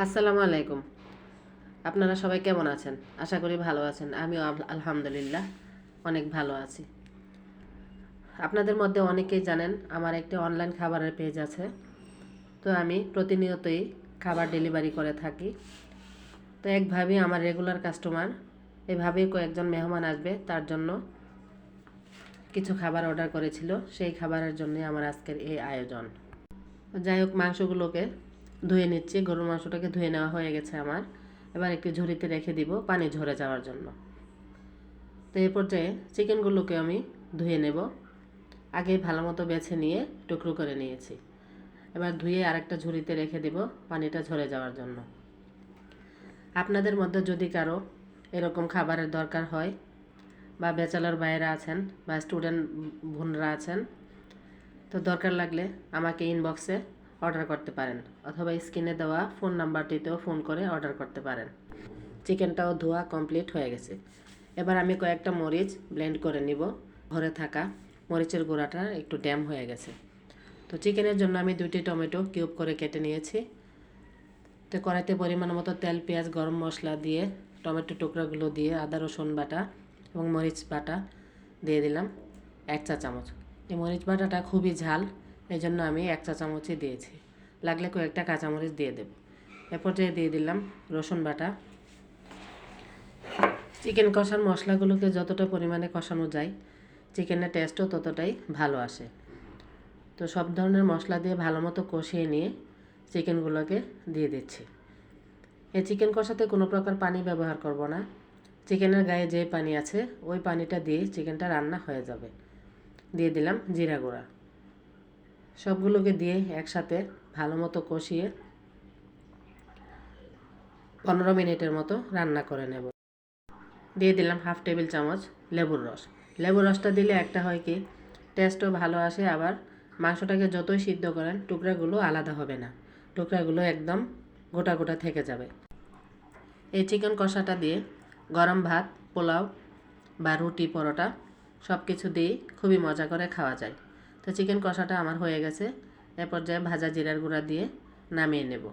আসসালামু আলাইকুম। আপনারা সবাই কেমন আছেন? আশা করি ভালো আছেন। আমিও আলহামদুলিল্লাহ অনেক ভালো আছি। আপনাদের মধ্যে অনেকেই জানেন আমার একটি অনলাইন খাবারের পেজ আছে। তো আমি প্রতিনিয়তই খাবার ডেলিভারি করে থাকি। তো একভাবেই আমার রেগুলার কাস্টমার এভাবেই কয়েকজন মেহমান আসবে, তার জন্য কিছু খাবার অর্ডার করেছিল। সেই খাবারের জন্য আমার আজকের এই আয়োজন। যাই হোক, মাংসগুলোকে ধুয়ে নিচ্ছি, গরুর মাংসটাকে ধুয়ে নেওয়া হয়ে গেছে আমার। এবার একটু ঝুড়িতে রেখে দিব পানি ঝরে যাওয়ার জন্য। তো এই পর্যায়ে চিকেনগুলোকে আমি ধুয়ে নেব। আগে ভালো মতো বেছে নিয়ে টুকরো করে নিয়েছি। এবার ধুয়ে আরেকটা ঝুড়িতে রেখে দেব পানিটা ঝরে যাওয়ার জন্য। আপনাদের মধ্যে যদি কারও এরকম খাবারের দরকার হয় বা ব্যাচেলার বাইরে আছেন বা স্টুডেন্ট বোনরা আছেন, তো দরকার লাগলে আমাকে ইনবক্সে অর্ডার করতে পারেন অথবা স্ক্রিনে দেওয়া ফোন নাম্বারটিতেও ফোন করে অর্ডার করতে পারেন। চিকেনটাও ধোয়া কমপ্লিট হয়ে গেছে। এবার আমি কয়েকটা মরিচ ব্লেন্ড করে নিব। ঘরে থাকা মরিচের গুঁড়াটা একটু ড্যাম হয়ে গেছে। তো চিকেনের জন্য আমি দুটি টমেটো কিউব করে কেটে নিয়েছি। তো কড়াইতে পরিমাণ মতো তেল, পেঁয়াজ, গরম মশলা দিয়ে টমেটো টুকরাগুলো দিয়ে আদা, রসুন বাটা এবং মরিচ বাটা দিয়ে দিলাম এক চা চামচ। এই মরিচ বাটাটা খুবই ঝাল। এই জন্য আমি এক চা চামচই দিয়েছি। লাগলে কয়েকটা কাঁচামরিচ দিয়ে দেব। এ পর্যায়ে দিয়ে দিলাম রসুন বাটা। চিকেন কষার মশলাগুলোকে যতটা পরিমাণে কষানো যায়, চিকেনের টেস্টও ততটাই ভালো আসে। তো সব ধরনের মশলা দিয়ে ভালো মতো কষিয়ে নিয়ে চিকেনগুলোকে দিয়ে দিচ্ছি। এই চিকেন কষাতে কোনো প্রকার পানি ব্যবহার করব না। চিকেনের গায়ে যে পানি আছে, ওই পানিটা দিয়ে চিকেনটা রান্না হয়ে যাবে। দিয়ে দিলাম জিরা গুঁড়া। সবগুলোকে দিয়ে একসাথে ভালো মতো কষিয়ে পনেরো মিনিটের মতো রান্না করে নেব। দিয়ে দিলাম হাফ টেবিল চামচ লেবুর রস। লেবুর রসটা দিলে একটা হয় কি টেস্টও ভালো আসে, আবার মাংসটাকে যতই সিদ্ধ করেন, টুকরাগুলো আলাদা হবে না। টুকরাগুলো একদম গোটা গোটা থেকে যাবে। এই চিকেন কষাটা দিয়ে গরম ভাত, পোলাও বা রুটি, পরোটা সব কিছু দিয়েই খুবই মজা করে খাওয়া যায়। তো চিকেন কষাটা আমার হয়ে গেছে। এ পর্যায়ে ভাজা জিরার গুঁড়া দিয়ে নামিয়ে নেব।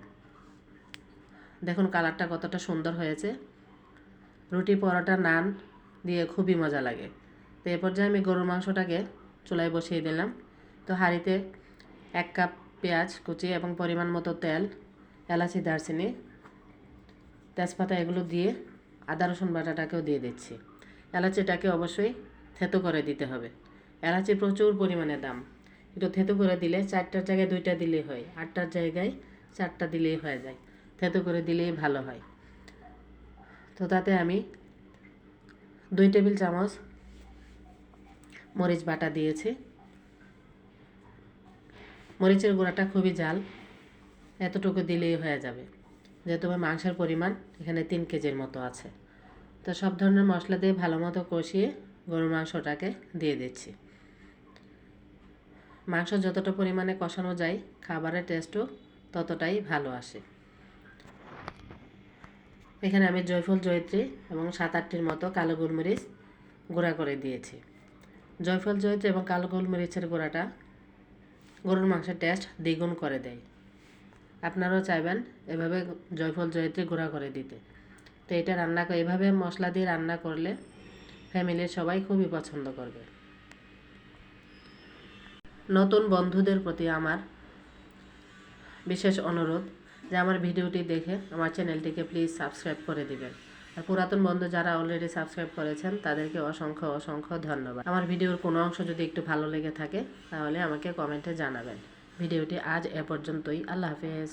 দেখুন কালারটা কতটা সুন্দর হয়েছে। রুটি পরোটা নান দিয়ে খুবই মজা লাগে। তো এ পর্যায়ে আমি গরুর মাংসটাকে চুলায় বসিয়ে দিলাম। তো হাঁড়িতে এক কাপ পেঁয়াজ, কুচি এবং পরিমাণ মতো তেল, এলাচি, দারচিনি, তেজপাতা এগুলো দিয়ে আদা, রসুন বাটাটাকেও দিয়ে দিচ্ছি। এলাচিটাকে অবশ্যই থেতো করে দিতে হবে। এলাচি প্রচুর পরিমাণে দাম। একটু থেতো করে দিলে চারটার জায়গায় দুইটা দিলেই হয়, আটটার জায়গায় চারটা দিলেই হয়ে যায়। থেতো করে দিলেই ভালো হয়। তো তাতে আমি দুই টেবিল চামচ মরিচ বাটা দিয়েছি। মরিচের গুঁড়াটা খুবই জাল, এতটুকু দিলেই হয়ে যাবে। যেহেতু আমার মাংসের পরিমাণ এখানে তিন কেজির মতো আছে। তো সব ধরনের মশলা দিয়ে ভালো মতো কষিয়ে গরুর মাংসটাকে দিয়ে দিচ্ছি। মাংস যতটা পরিমাণে কষানো যায়, খাবারের টেস্টও ততটাই ভালো আসে। এখানে আমি জয়ফল, জয়ত্রী এবং সাত আটটির মতো কালো গোলমরিচ গুঁড়া করে দিয়েছি। জয়ফল, জয়ত্রী এবং কালো গোলমরিচের গুঁড়াটা গরুর মাংসের টেস্ট দ্বিগুণ করে দেয়। আপনারাও চাইবেন এভাবে জয়ফল, জয়ত্রী গুঁড়া করে দিতে। তো এটা রান্না এভাবে মশলা দিয়ে রান্না করলে ফ্যামিলির সবাই খুবই পছন্দ করবে। নতুন বন্ধুদের প্রতি আমার বিশেষ অনুরোধ যে আমার ভিডিওটি দেখে আমার চ্যানেলটিকে প্লিজ সাবস্ক্রাইব করে দিবেন। আর পুরাতন বন্ধু যারা অলরেডি সাবস্ক্রাইব করেছেন, তাদেরকে অসংখ্য অসংখ্য ধন্যবাদ। আমার ভিডিওর কোনো অংশ যদি একটু ভালো লেগে থাকে, তাহলে আমাকে কমেন্টে জানাবেন। ভিডিওটি আজ এ পর্যন্তই। আল্লাহ হাফেজ।